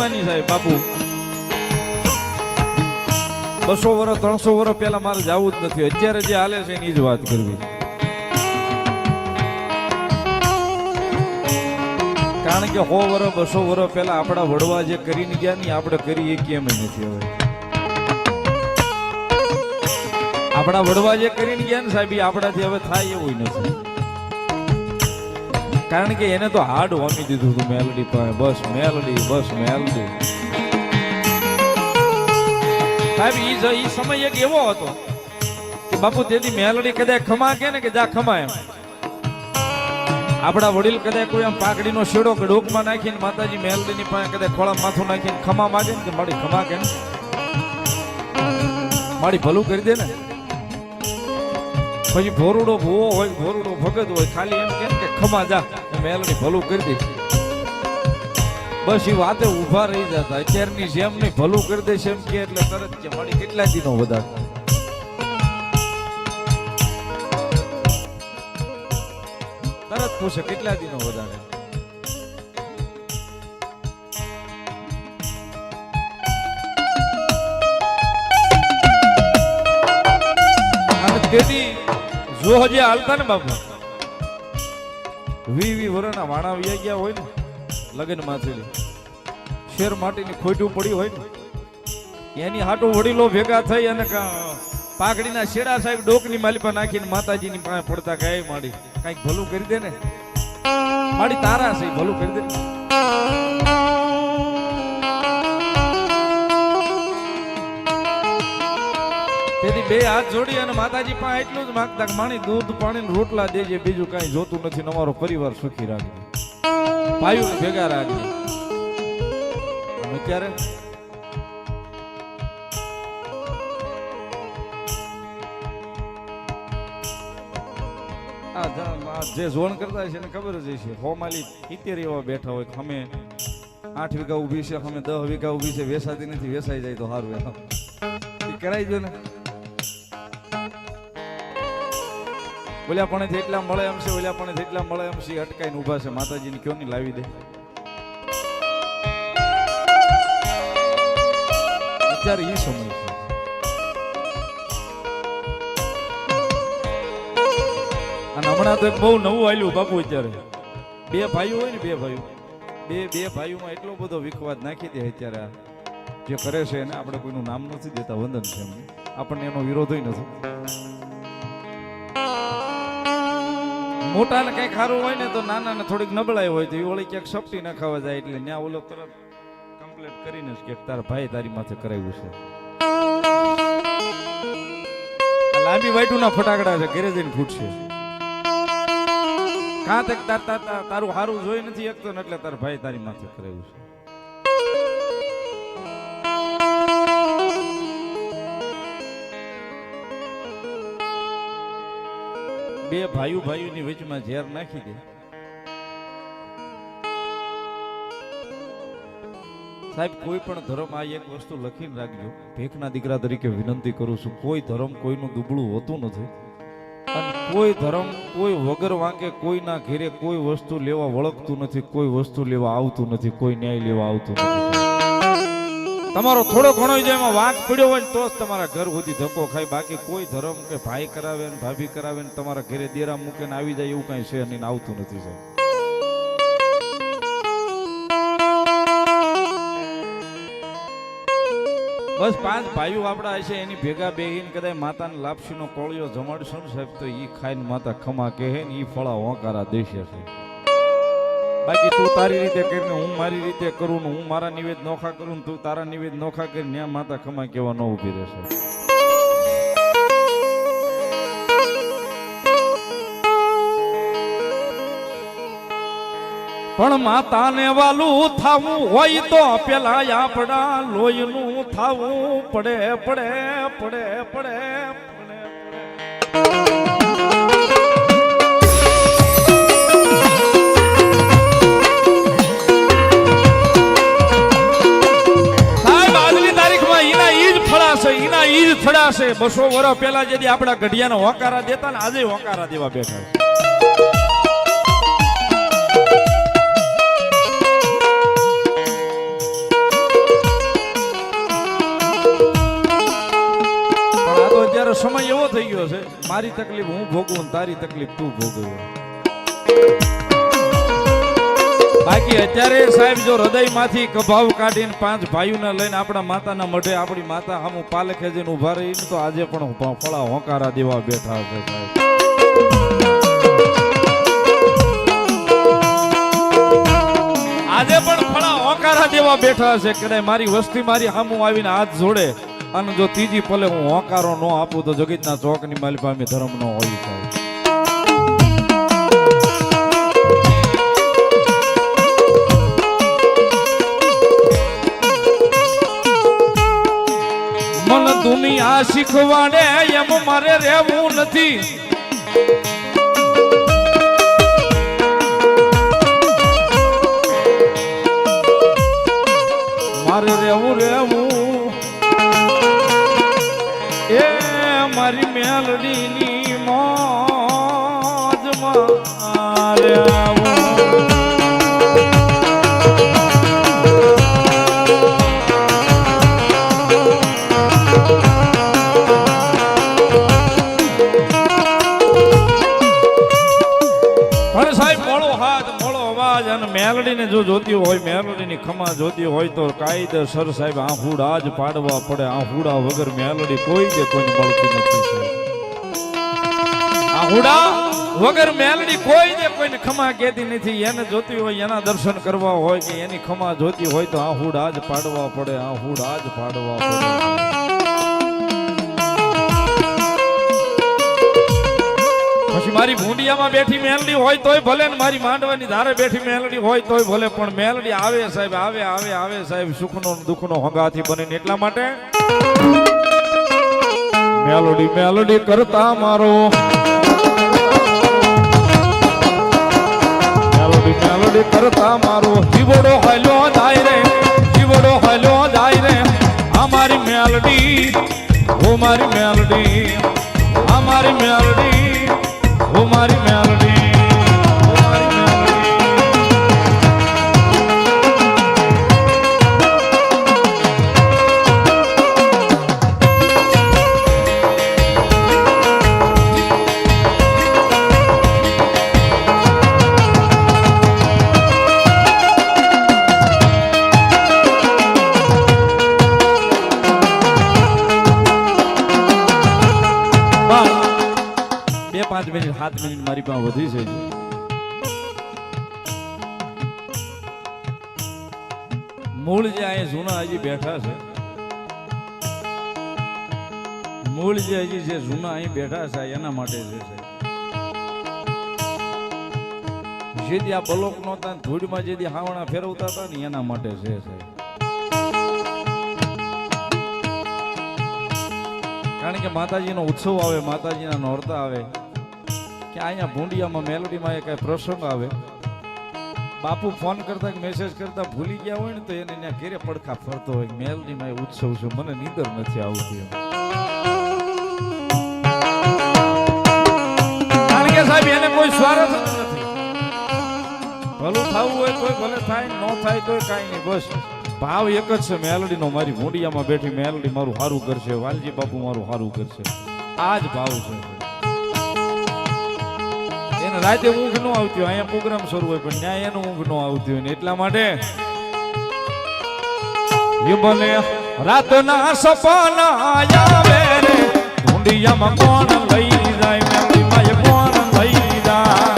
મહિમાની સાહેબ, બાપુ. બસો વર્ષ ત્રણસો વર્ષ પહેલા મારે જવું જ નથી. અત્યારે જે હાલે છે એની જ વાત કરવી. કારણ કે સો વર્ષ બસો વર્ષ પહેલા આપણા વડવા જે કરીને ગયા ને, આપણે કરી એ કેમ નથી હવે? આપણા વડવા જે કરીને ગયા ને સાહેબ આપણાથી હવે થાય એવું નથી. કારણ કે એને તો હાર્ડ વામી દીધું હતું મેલડી પણ બસ મેલડી બસ મેલડી. સાહેબ, ઈ જ- ઈ સમય એક એવો હતો કે બાપુ તેથી મેલડી કદાચ ખમા કે ને કે જા ખમા એમ. આપણા વડીલ કદાચ કોઈ આમ પાકડીનો શેડો કે ડોકમાં નાખીને માતાજી મેલડીની પાસે કદાચ ખોળા માથું નાખીને ખમા માગે ને કે મારી ખમા કે મારી ભલું કરી દે ને. પછી ભોરુડો ભૂવો હોય, ભોરુડો ભગત હોય, ખાલી એમ કે ખમા જા. એ મેલડી ભલું કરી દે બસ એ વાતે ઊભા રહી જતા. અત્યારની જેમ નહીં ભલું કરી દે એમ કે એટલે તરત કે મળી કેટલા દિનો વધારે તરત પૂછે કેટલા દિનો વધારે. તેથી જો હજી હાલતા ને બાપુ વી વી વરના વાણા વ્યા ગયા હોય ને લગ્નમાંથી શેર માટીની ખોટું પડી હોય ને, એની હાટો વડીલો ભેગા થઈ અને પાકડીના શેડા સાહેબ ડોકની માલિપા નાખીને માતાજીની પાસે પડતા ગાય માડી, કંઈક ભલું કરી દે ને માડી તારા છે, ભલું કરી દે ને. તેથી બે હાથ જોડી અને માતાજી પાસે એટલું જ માંગતા કે માણી દૂધ, પાણી રોટલા દેજે, બીજું કાંઈ જોતું નથી. અમારો પરિવાર સુખી રાખજો પાયું ભેગા રાખજો અત્યારે જ- જે ઝોન કરતા છે એને ખબર જ છે હોમાલી ઇત્તેર એવા બેઠા હોય અમે આઠ વીઘા ઊભી છે, અમે દસ વીઘા ઊભી છે, વેસાતી નથી, વેસાઈ જાય તો સારું કરાઈ દો ને. ઓલા પણ જેટલા મળે એમ છે, ઓલા પણ જેટલા મળે એમ છે, અટકાઈને ઊભા છે. માતાજીને કયો ની લાવી દે. અત્યારે એ સમય અને હમણાં તો એક બહુ નવું આવ્યું બાપુ અત્યારે. બે ભાઈઓ હોય ને બે ભાઈઓ. બે બે ભાઈઓમાં એટલો બધો વિખવાદ નાખી દે અત્યારે જે કરે છે એને આપણે કોઈનું નામ નથી દેતા, વંદન છે આપણને એનો વિરોધ નથી. મોટા ને કઈ ખારું હોય ને તો નાના ને થોડીક નબળાઈ હોય તો એ ઓળી ક્યાંક સપટી ન ખાવા જાય એટલે ત્યાં ઓલો તરત કમ્પ્લેટ કરીને કે તારા ભાઈ તારી માથે કરાવ્યું છે. લાંબી લાંબી વાઈટુના ફટાકડા છે, ઘરે જઈને ફૂટશે. કાં તક તાર તાર હારું જોઈ નથી એકતો ને એટલે તારા ભાઈ તારી માથે કરાવ્યું છે. બે ભાઈઓ ભાઈઓની વચમાં ઝેર નાખી દે. સાહેબ, કોઈ પણ ધર્મ આ એક વસ્તુ લખીને રાખજો. ભેખના દીકરા તરીકે વિનંતી કરું છું, કોઈ ધર્મ કોઈનું દુબળું હોતું નથી. અને કોઈ ધર્મ કોઈ વગર વાંકે કોઈના ઘેરે કોઈ વસ્તુ લેવા વળગતું નથી, કોઈ વસ્તુ લેવા આવતું નથી, કોઈ ન્યાય લેવા આવતું નથી. તમારો થોડો ઘણો જો એમાં વાંક પડ્યો હોય તો જ તમારા ઘર સુધી ધક્કો ખાય. બાકી કોઈ ધર્મ કે ભાઈ કરાવે ને ભાભી કરાવે ને તમારા ઘરે દેરા મૂકે ને આવી જાય એવું કઈ છે નહીં આવતું નથી સાહેબ. બસ પાંચ ભાઈઓ આપણા હશે, એની ભેગા બેહીને કદાચ માતાને લાપસીનો કોળિયો જમાડશું ને સાહેબ, તો એ ખાઈને માતા ખમા કહે ને એ ફળા હોંકારા દેશે છે બાકી તું તારી રીતે કરીને, હું મારી રીતે કરું હું મારા નિવેદ નોખા કરું તું તારા નિવેદ નોખા કરીને ન્યા માતા ખમા કેવા ન ઊભી રહેશે. પણ માતાને વાલું થાવું હોય તો પેલા આપણા લોહીનું થાવું પડે પડે પડે પડે પહેલા બસો વર્ષ પહેલા જે આપણા ઘડિયાનો હોકારા દેતા ને આજે હોકારા દેવા બેઠા અત્યારે સમય એવો થઈ ગયો છે. મારી તકલીફ હું ભોગવું તારી તકલીફ તું ભોગવું. બાકી અત્યારે સાહેબ જો હૃદયમાંથી કભાવ કાઢીને પાંચ ભાઈઓને લઈને આપણા માતાના મઢે આપણી માતા આમ પાલખે જઈને ઊભા રહીને તો આજે પણ ફળા હોંકારા દેવા બેઠા છે સાહેબ. આજે પણ ફળા હોંકારા દેવા બેઠા છે. કદાચ મારી વસ્તી મારી સામું આવીને હાથ જોડે અને જો ત્રીજી પલે હું હોંકારો ન આપું તો જગતના ચોકની માલી ધર્મ ન હોય સાહેબ. દુનિયા શીખવાડે એમ મારે રહેવું નથી. મારે રહેવું રહેવું. એ મારી મેલડીની મોજ અવાજ અને મેલડીને જો જોતી હોય, મેલડીની ખમા જોતી હોય તો કાયદેસર સાહેબ આ હુડા જ પાડવા પડે. આ હુડા વગર મેલડી કોઈ દે કોઈને મળતી નથી આંફુડા વગર મેલડી કોઈ જે કોઈને ખમા કહેતી નથી. એને જોતી હોય, એના દર્શન કરવા હોય કે એની ખમા જોતી હોય તો આ હુડા જ પાડવા પડે આ હુડા જ પાડવા પડે. પછી મારી ભૂંડિયામાં બેઠી મેલડી હોય તોય ભલે ને મારી માંડવાની ધારે બેઠી મેલડી હોય તોય ભલે, પણ મેલડી આવે સાહેબ, આવે આવે આવે સાહેબ, સુખનો દુઃખનો હંગાથી બનીને એટલા માટે મેલોડી મેલોડી કરતા મારો. મેલોડી મેલોડી કરતા મારો. જીવડો હલ્યો જાય રે, જીવડો હલ્યો જાય રે અમારી મેલડી, ઓ મારી મેલડી અમારી મેલડી. ઓ મારી મેલડી મિનિટ મારી પાસે વધી છે. મૂળ જે અહીંયા જૂના હજી બેઠા છે. મૂળ જે હજી જે જૂના અહીં બેઠા છે, એના માટે છે. જે દી આ બલોક નહોતા, ધૂળમાં જે હાવણા ફેરવતા હતા ને, એના માટે છે. કારણ કે માતાજીનો ઉત્સવ આવે, માતાજીના નોરતા આવે. કે અહીંયા ભૂંડિયામાં મેલોડીમાં એ કઈ પ્રસંગ આવે. બાપુ ફોન કરતા મેસેજ કરતા ભૂલી ગયા હોય ને તો એને ત્યાં ઘેરે પડખા ફરતો હોય. મેલડીમાં ઉત્સવ છે. મને નીંદર નથી આવતી કોઈ સ્વાર્થ નથી. ભલું થવું હોય તોય ભલે થાય, ન થાય તોય કાંઈ નહીં. બસ, ભાવ એક જ છે મેલડીનો. મારી મોડિયામાં બેઠી મેલડી મારું સારું કરશે. વાલજી બાપુ મારું સારું કરશે. આ જ ભાવ છે. એને રાતે ઊંઘ ન આવતી હોય, અહીંયા પ્રોગ્રામ શરૂ હોય, પણ ત્યાં એનું ઊંઘ નો આવતી હોય ને એટલા માટે રાત ના સપના આવે રે કોણ લઈ જાય મેં કોણ લઈ જાય?